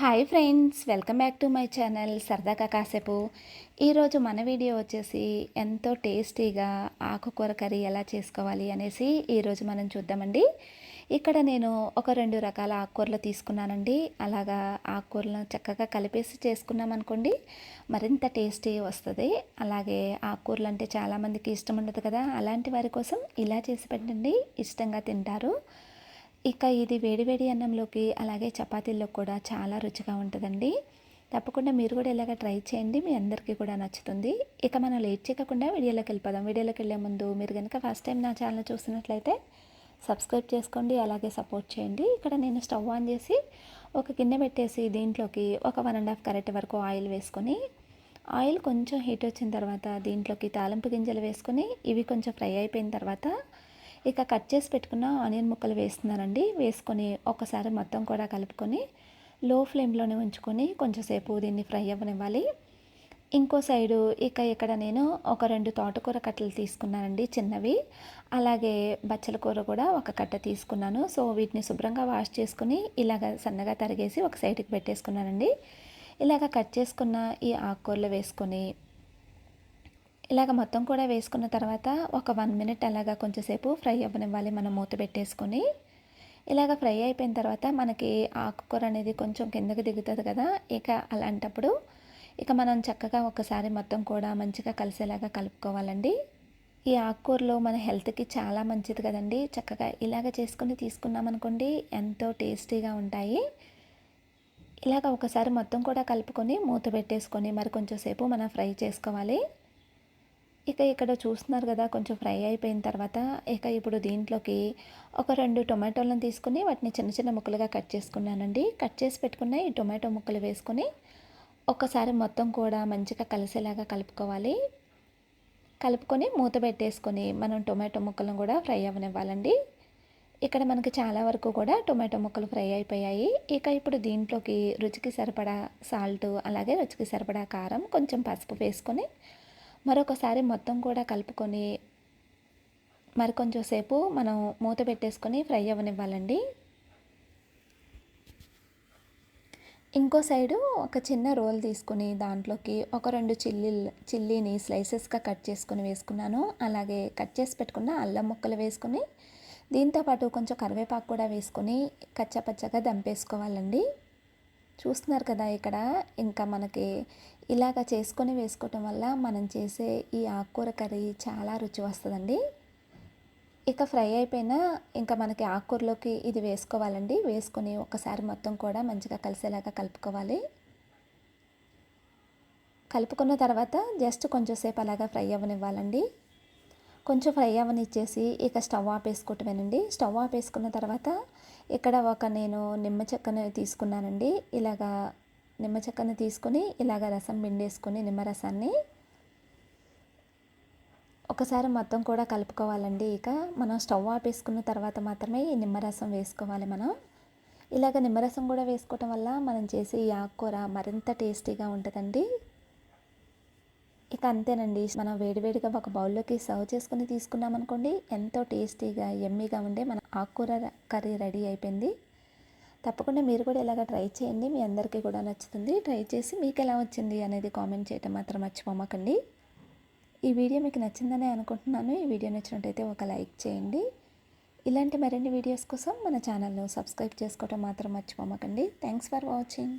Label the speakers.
Speaker 1: Hi friends welcome back to my channel సరదాగా కాసేపు ఈరోజు మన వీడియో వచ్చేసి ఎంతో టేస్టీగా ఆకుకూర కర్రీ ఎలా చేసుకోవాలి అనేసి ఈరోజు మనం చూద్దామండి. ఇక్కడ నేను ఒక రెండు రకాల ఆకుకూరలు తీసుకున్నానండి. అలాగా ఆకుకూరలను చక్కగా కలిపేసి చేసుకున్నాం అనుకోండి మరింత టేస్టీ వస్తుంది. అలాగే ఆకుకూరలు అంటే చాలామందికి ఇష్టం ఉండదు కదా అలాంటి వారి కోసం ఇలా చేసి పెట్టండి ఇష్టంగా తింటారు. ఇక ఇది వేడివేడి అన్నంలోకి అలాగే చపాతీల్లో కూడా చాలా రుచిగా ఉంటుందండి. తప్పకుండా మీరు కూడా ఇలాగ ట్రై చేయండి. మీ అందరికీ కూడా నచ్చుతుంది. ఇక మనం లేట్ చేయకుండా వీడియోలోకి వెళ్ళిపోదాం. వీడియోలోకి వెళ్ళే ముందు మీరు కనుక ఫస్ట్ టైం నా ఛానల్ చూసినట్లయితే సబ్స్క్రైబ్ చేసుకోండి. అలాగే సపోర్ట్ చేయండి. ఇక్కడ నేను స్టవ్ ఆన్ చేసి ఒక గిన్నె పెట్టేసి దీంట్లోకి ఒక వన్ అండ్ హాఫ్ కరెక్ట్ వరకు ఆయిల్ వేసుకొని ఆయిల్ కొంచెం హీట్ వచ్చిన తర్వాత దీంట్లోకి తాలింపు గింజలు వేసుకొని ఇవి కొంచెం ఫ్రై అయిపోయిన తర్వాత ఇక కట్ చేసి పెట్టుకున్న ఆనియన్ ముక్కలు వేస్తున్నానండి. వేసుకొని ఒకసారి మొత్తం కూడా కలుపుకొని లో ఫ్లేమ్లోనే ఉంచుకొని కొంచెంసేపు దీన్ని ఫ్రై అవ్వనివ్వాలి. ఇంకో సైడు ఇక ఇక్కడ నేను ఒక రెండు తోటకూర కట్టలు తీసుకున్నానండి చిన్నవి. అలాగే బచ్చల కూర కూడా ఒక కట్ట తీసుకున్నాను. సో వీటిని శుభ్రంగా వాష్ చేసుకుని ఇలాగ సన్నగా తరిగేసి ఒక సైడ్కి పెట్టేసుకున్నానండి. ఇలాగ కట్ చేసుకున్న ఈ ఆకుకూరలు వేసుకొని ఇలాగ మొత్తం కూడా వేసుకున్న తర్వాత ఒక వన్ మినిట్ అలాగా కొంచెంసేపు ఫ్రై అవ్వనివ్వాలి మనం మూత పెట్టేసుకొని. ఇలాగ ఫ్రై అయిపోయిన తర్వాత మనకి ఆకుకూర అనేది కొంచెం కిందకి దిగుతుంది కదా ఇక అలాంటప్పుడు ఇక మనం చక్కగా ఒకసారి మొత్తం కూడా మంచిగా కలిసేలాగా కలుపుకోవాలండి. ఈ ఆకుకూరలో మన హెల్త్కి చాలా మంచిది కదండి. చక్కగా ఇలాగ చేసుకుని తీసుకున్నామనుకోండి ఎంతో టేస్టీగా ఉంటాయి. ఇలాగ ఒకసారి మొత్తం కూడా కలుపుకొని మూత పెట్టేసుకొని మరి కొంచెం సేపు మనం ఫ్రై చేసుకోవాలి. ఇక ఇక్కడ చూస్తున్నారు కదా కొంచెం ఫ్రై అయిపోయిన తర్వాత ఇక ఇప్పుడు దీంట్లోకి ఒక రెండు టొమాటోలను తీసుకుని వాటిని చిన్న చిన్న ముక్కలుగా కట్ చేసుకున్నానండి. కట్ చేసి పెట్టుకున్న ఈ టొమాటో ముక్కలు వేసుకొని ఒక్కసారి మొత్తం కూడా మంచిగా కలిసేలాగా కలుపుకోవాలి. కలుపుకొని మూత పెట్టేసుకొని మనం టొమాటో ముక్కలను కూడా ఫ్రై అవ్వనివ్వాలండి. ఇక్కడ మనకి చాలా వరకు కూడా టొమాటో ముక్కలు ఫ్రై అయిపోయాయి. ఇక ఇప్పుడు దీంట్లోకి రుచికి సరిపడా సాల్ట్ అలాగే రుచికి సరిపడా కారం కొంచెం పసుపు వేసుకొని మరొకసారి మొత్తం కూడా కలుపుకొని మరి కొంచెం సేపు మనం మూత పెట్టేసుకొని ఫ్రై అవ్వనివ్వాలండి. ఇంకో సైడు ఒక చిన్న రోల్ తీసుకుని దాంట్లోకి ఒక రెండు చిల్లీ చిల్లీని స్లైసెస్గా కట్ చేసుకుని వేసుకున్నాను. అలాగే కట్ చేసి పెట్టుకున్న అల్లం ముక్కలు వేసుకుని దీంతోపాటు కొంచెం కరివేపాకు కూడా వేసుకొని కచ్చపచ్చగా దంపేసుకోవాలండి. చూస్తున్నారు కదా ఇక్కడ. ఇంకా మనకి ఇలాగ చేసుకొని వేసుకోవటం వల్ల మనం చేసే ఈ ఆకుకూర కర్రీ చాలా రుచి వస్తుందండి. ఇక ఫ్రై అయిపోయినా ఇంకా మనకి ఆకుకూరలోకి ఇది వేసుకోవాలండి. వేసుకొని ఒకసారి మొత్తం కూడా మంచిగా కలిసేలాగా కలుపుకోవాలి. కలుపుకున్న తర్వాత జస్ట్ కొంచెంసేపు అలాగా ఫ్రై అవ్వనివ్వాలండి. కొంచెం ఫ్రై అవ్వనిచ్చేసి ఇక స్టవ్ ఆపేసుకోవటమేనండి. స్టవ్ ఆపేసుకున్న తర్వాత ఇక్కడ ఒక నేను నిమ్మ చెక్కను తీసుకున్నానండి. ఇలాగా నిమ్మ చెక్కను తీసుకొని ఇలాగ రసం పిండేసుకొని నిమ్మరసాన్ని ఒకసారి మొత్తం కూడా కలుపుకోవాలండి. ఇక మనం స్టవ్ ఆపేసుకున్న తర్వాత మాత్రమే ఈ నిమ్మరసం వేసుకోవాలి మనం. ఇలాగ నిమ్మరసం కూడా వేసుకోవటం వల్ల మనం చేసే ఈ ఆకుకూర మరింత టేస్టీగా ఉంటుందండి. ఇక అంతేనండి. మనం వేడివేడిగా ఒక బౌల్లోకి సర్వ్ చేసుకుని తీసుకున్నాం అనుకోండి ఎంతో టేస్టీగా ఎమ్మీగా ఉండే మన ఆకుకూర కర్రీ రెడీ అయిపోయింది. తప్పకుండా మీరు కూడా ఇలాగ ట్రై చేయండి. మీ అందరికీ కూడా నచ్చుతుంది. ట్రై చేసి మీకు ఎలా వచ్చింది అనేది కామెంట్ చేయటం మాత్రం మర్చిపోమకండి. ఈ వీడియో మీకు నచ్చిందని అనుకుంటున్నాను. ఈ వీడియో నచ్చినట్టయితే ఒక లైక్ చేయండి. ఇలాంటి మరిన్ని వీడియోస్ కోసం మన ఛానల్ను సబ్స్క్రైబ్ చేసుకోవటం మాత్రం మర్చిపోమకండి. Thanks for watching.